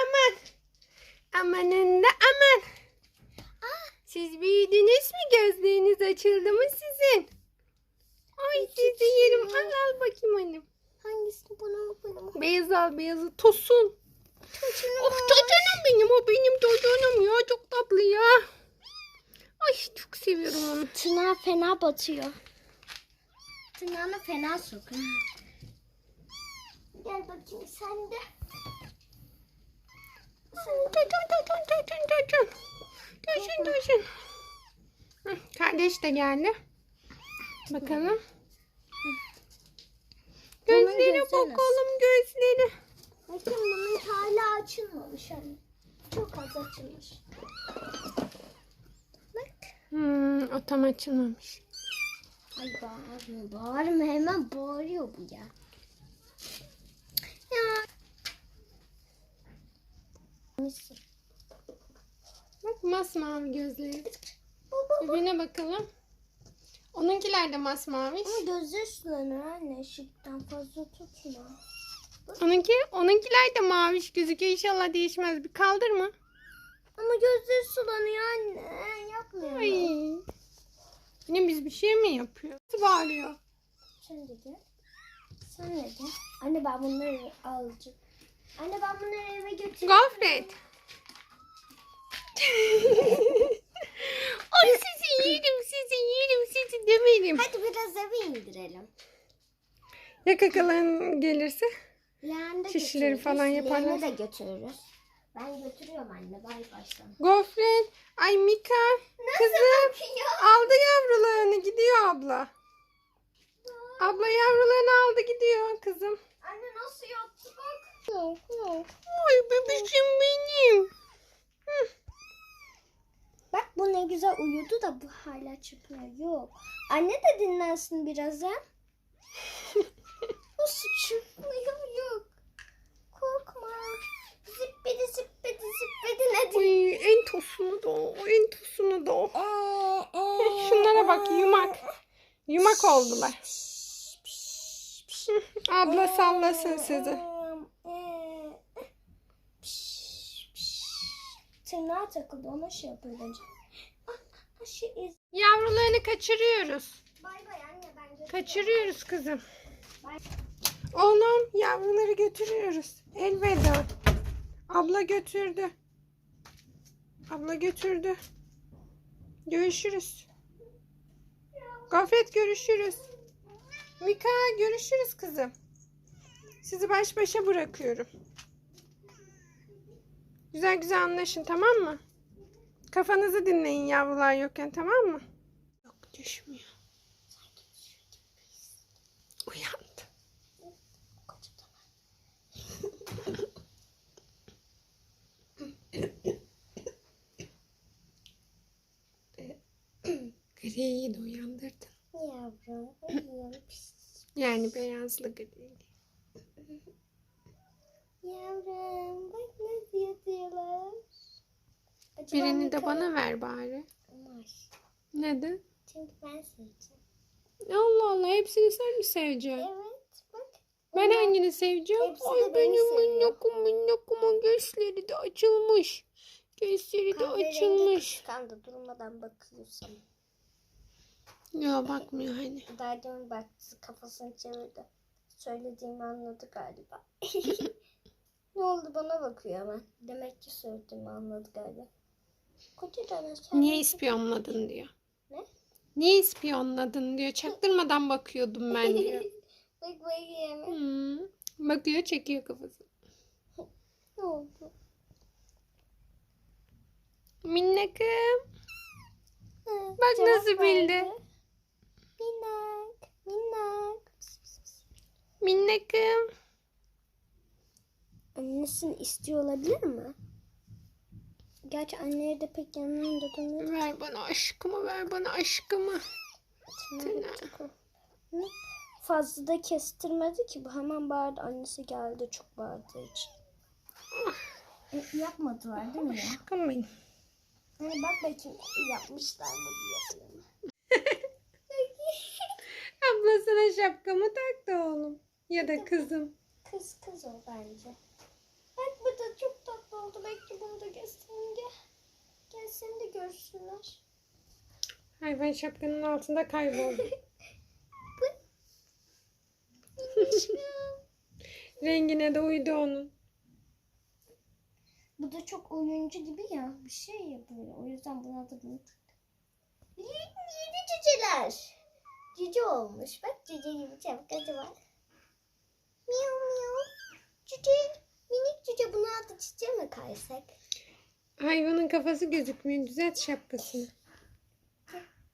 aman. Amanın da aman. Siz büyüdünüz mü? Gözleriniz açıldı mı sizin? Ay sizi yerim. Al al bakayım annem. Hangisini bana bana? Beyaz al beyazı. Tosun. Of çocuğum benim. O benim çocuğum ya. Çok tatlı ya. Ay çok seviyorum onu. Tırnağı fena batıyor. Tırnağına fena sokuyor. Gel bakayım sen de. Çocuğum çocuğum çocuğum. Çocuğum çocuğum. Hı, Kardeş de geldi. Bakalım. Nasıl? bakalım gözleri. Bakın bunun hala açılmamış hani. Çok az açılmış. Bak. Hmm, o tam açılmamış. Ay bağırma bağırma hemen bağırıyor bu ya. Ya. Neyse. Bak masmavi gözleri. Birbirine bakalım. Onunkiler de masmavi. Ama gözü sulanır anne ışıktan fazla tutma. Onunki, onunkiler de maviş gözüküyor. İnşallah değişmez. Bir kaldırma. Ama gözleri sulanıyor anne. Yapmıyor. Ay. Yine biz bir şey mi yapıyor? Nasıl bağırıyor? Sen de gel. Sen de gel. Anne ben bunları alacağım. Anne ben bunları eve götüreyim. Gofret. Ay sizi yerim, sizi yerim, sizi demedim. Hadi biraz eve indirelim. Ya kakalan gelirse? Leğende Şişleri götürürüz. falan yaparlar. Leğene de götürürüz. Ben götürüyorum anne. Bay baştan. Gofret. Ay Mika. Kızım. bakıyor? Aldı yavrularını gidiyor abla. Abla yavrularını aldı gidiyor kızım. Anne nasıl yok. Ay bebişim benim. Bak bu ne güzel uyudu da bu hala çırpınıyor. Yok. Anne de dinlensin biraz ha. Nasıl çırpınıyor yok. Korkma. Zippidi zippidi zippidi ne? Ay en tosunu da o, en tosunu da o. Şunlara bak yumak. Yumak oldular. Abla sallasın sizi. Tırnağa takıldı ona şey yapıyor bence. Ah, ah, şey iz. Yavrularını kaçırıyoruz. Bay bay anne ben götürüyorum. Kaçırıyoruz kızım. Oğlum yavruları götürüyoruz. Elveda. Abla götürdü. Abla götürdü. Görüşürüz. Gafet görüşürüz. Mika görüşürüz kızım. Sizi baş başa bırakıyorum. Güzel güzel anlaşın tamam mı? Kafanızı dinleyin yavrular yokken tamam mı? Yok düşmüyor. Uyandı. Griyi de uyandırdın. Yavrum. Yani beyazlı gri. Yavrum bak nasıl yatıyorlar. Acaba Birini de bana ver bari. Olmaz. Neden? Çünkü ben seveceğim. Allah Allah hepsini sen mi seveceksin? Evet bak. Ben Onlar- hangini seveceğim? Hepsi de Ay beni benim seviyor. minnokum minnokumun gözleri de açılmış. Gözleri de Kahverengi açılmış. kıskandı durmadan bakıyorsun. Ya bakmıyor hani. Daha demin baktı kafasını çevirdi. Söylediğimi anladı galiba. ne oldu bana bakıyor hemen. Demek ki söylediğimi anladı galiba. Kocacan sen. Niye ispiyonladın diyor. Ne? Niye ispiyonladın diyor. Çaktırmadan bakıyordum ben diyor. Bak bakayım. Hmm. Bakıyor çekiyor kafasını. Ne oldu? Minnakum. Hı, Bak cevap nasıl bildi. verdi. Minnak. Minnak. Minnakum. Annesini istiyor olabilir mi? Gerçi anneleri de pek yanlarında durmuyor. Ver bana aşkımı ver bana aşkımı. Fazla da kestirmedi ki bu hemen bağırdı. Annesi geldi çok bağırdığı için. E, yapmadılar değil mi ya? Aşkım benim. Hani bak bakayım yapmışlar mı diye. Ablasına şapkamı taktı oğlum. Ya da kızım. Kız kız o bence. Bak bu da çok tatlı. Oldu. Belki bunu da göstereyim diye. Gelsin de görsünler. Hayvan şapkanın altında kayboldu. Rengine de uydu onun. Bu da çok oyuncu gibi ya. Bir şey yapıyor. O yüzden buna da bunu. Yeni cüceler. Cüce olmuş. Bak cüce gibi şapkası var. Miyav miyav. Cüce. Minik cüce. Buna adı kaysak? Hayvanın kafası gözükmüyor. Düzelt şapkasını.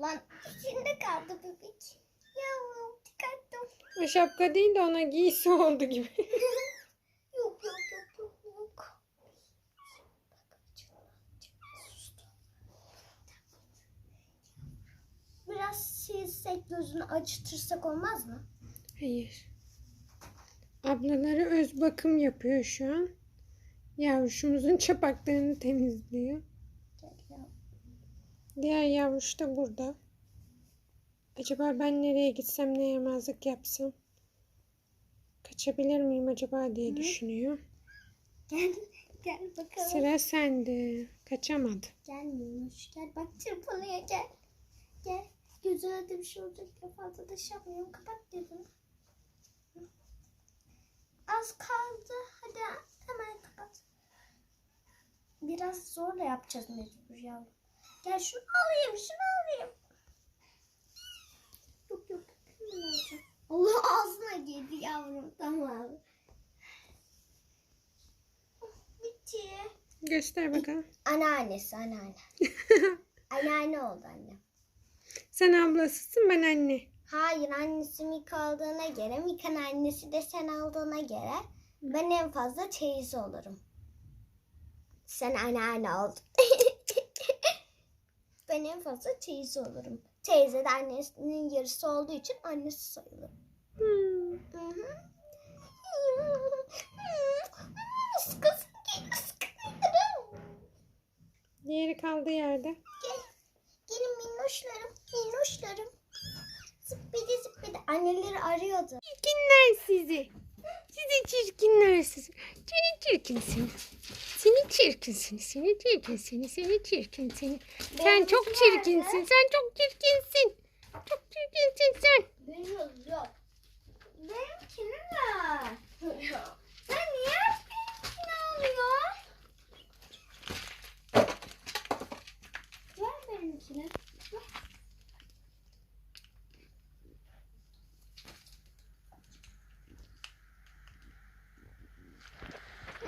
Lan içinde kaldı bebek. Yavrum çıkarttım. O şapka değil de ona giysi oldu gibi. Yok yok yok yok yok. Biraz silsek gözünü acıtırsak olmaz mı? Hayır. Ablaları öz bakım yapıyor şu an. Yavruşumuzun çapaklarını temizliyor. Diğer yavruş da burada. Acaba ben nereye gitsem ne yemezlik yapsam? Kaçabilir miyim acaba diye düşünüyor. Gel gel bakalım. Sıra sende. Kaçamadı. Gel Minnoş gel bak çırpınıyor gel. Gel. Gözüne de bir şey olacak fazla da şey yapmayalım. Kapat gözünü. Az kaldı. Hadi hemen kapat. Biraz zorla yapacağız mecbur yavrum. Gel şunu alayım şunu alayım. Yok yok. Allah ağzına girdi yavrum tamam. Bitti. Göster bakalım. Anneannesi anneanne. anneanne oldu annem. Sen ablasısın ben anne. Hayır annesi Mika aldığına göre Mika'nın annesi de sen aldığına göre ben en fazla teyze olurum. Sen anneanne oldun. ben en fazla teyze olurum. Teyze de annesinin yarısı olduğu için annesi sayılır. Hmm. Hı hı. Sıkı. Diğeri kaldığı yerde. Gel. Gelin minnoşlarım, minnoşlarım. Zıppidi zıppidi. Anneleri arıyordu. Çirkinler sizi. Sizi çirkinler sizi. Çirkin seni. Seni çirkin seni. Çirkin seni. Seni çirkin seni. Sen çok çirkinsin. Sen çok çirkinsin. Çok çirkinsin sen. Benim yok. Benimkini ver. Sen niye benimkini alıyorsun? Ver benimkini.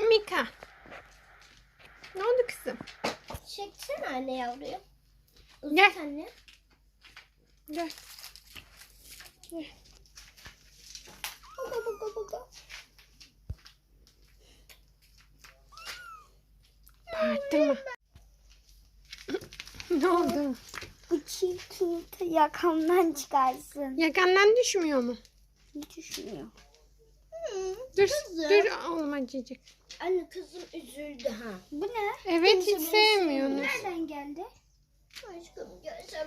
Mika. Ne oldu kızım? Çeksene anne yavruyu. Gel. Uzat anne. Gel. Baba baba baba. Bağırtma. ne oldu? Bu çirkin yakamdan çıkarsın. Yakandan düşmüyor mu? Hiç düşünmüyor. Dur, dur olmayacak. Anne kızım üzüldü ha. Bu ne? Evet hiç sevmiyorsunuz. sevmiyor. Nereden geldi? Aşkım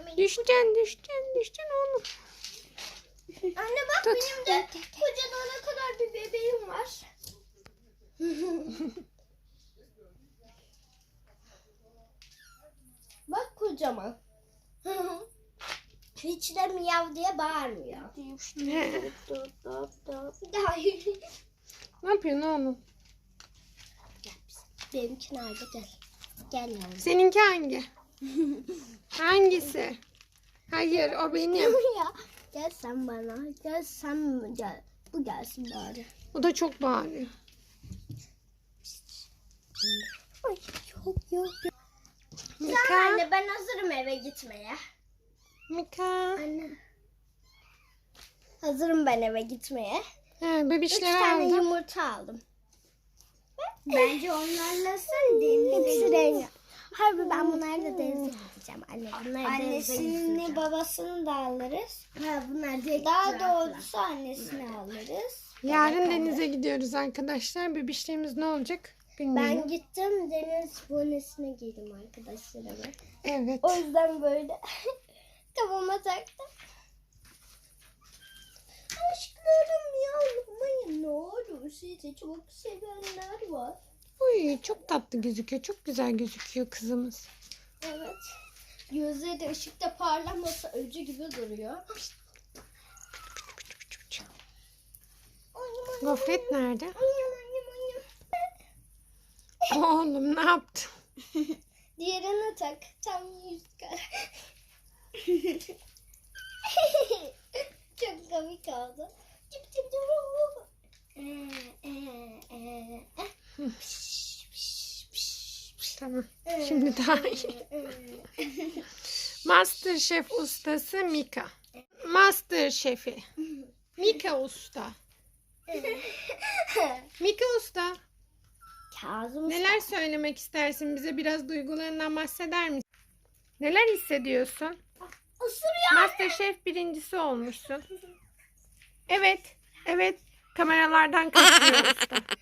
beni. Düşeceksin, düşeceksin, düşeceksin oğlum. Anne bak Tut. benim de kocaman ne kadar bir bebeğim var. bak kocaman. Hiç de miyav diye bağırmıyor. Ne yapıyorsun oğlum? Benimki nerede gel. Gel yavrum. Seninki hangi? Hangisi? Hayır o benim. ya. Gel sen bana. Gel sen gel. Bu gelsin bari. O da çok bağırıyor. Ay yok yok yok. Mika, Tamam anne ben hazırım eve gitmeye. Mika. Anne. Hazırım ben eve gitmeye. He, Üç bebişleri tane aldım. yumurta aldım. Bence onlarla sen Hepsi. Harbi ben bunlarla denize gideceğim anne. Annesini babasını da alırız. Ha bunlar Daha doğrusu annesini alırız. Yarın denize gidiyoruz arkadaşlar. Bebişlerimiz ne olacak? Bilmiyorum. Ben gittim deniz bonesine giydim arkadaşlarıma. Evet. O yüzden böyle kafama taktım. Aşklarım yavrumayın sizi çok sevenler var. Oy çok tatlı gözüküyor. Çok güzel gözüküyor kızımız. Evet. Gözleri de ışıkta parlamasa öcü gibi duruyor. Gofret nerede? Oğlum ne yaptın? Diğerini tak. Tam yüz kar. Çok komik oldu. Cıp cıp cıp. Tamam. Şimdi daha iyi. ee. Masterchef ustası Mika. Master şefi. Mika usta. Mika usta. Kazım Neler söylemek istersin? Bize biraz duygularından bahseder misin? Neler hissediyorsun? ısırıyor. Masterchef birincisi olmuşsun. Evet. Evet. Kameralardan kaçıyor usta.